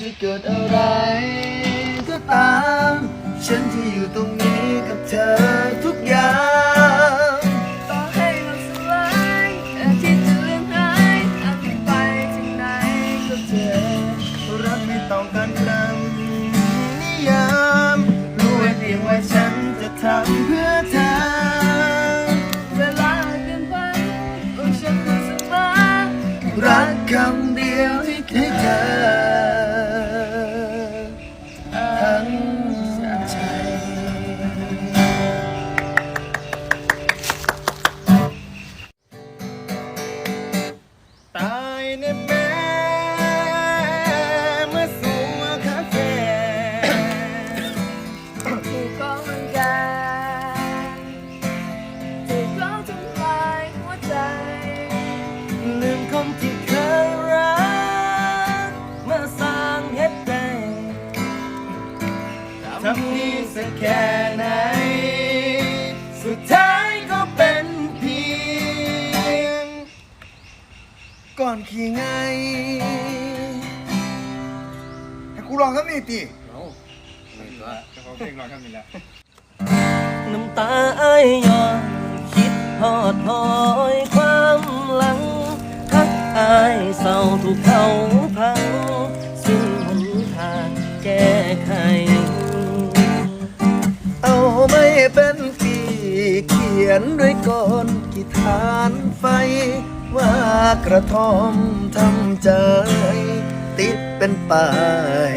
จะเกิดอะไร ก็ตาม ฉันจะอยู่ตรงนี้กับเธอทุกอย่างต่อให้โลกสลายอาทิตย์จะเลือนหายอาจไปถึงไหนก็เจอรักไม่ต้องการคำนิยามรู้ไว้เพียงว่าฉันจะทำเพื่อเธอเวลาเดินไปฉันรู้สึกมารักคำเดียวที่ให้เธอ ทำดีสักแค่ไหน สุดท้ายก็เป็นเพียง ก่อนขี่ไง ให้กูลองสักนิดดิน้ำตาไอ้ายย้อนคิดทอดถอยความหลังทักอายเศร้าถูกเขาพังสิ้นหนทางแก้ไขเอาไม่ เป็นปีเขียนด้วยก้อนกีฐานไฟ ว่ากระท่อมทำใจ ติดเป็นป้าย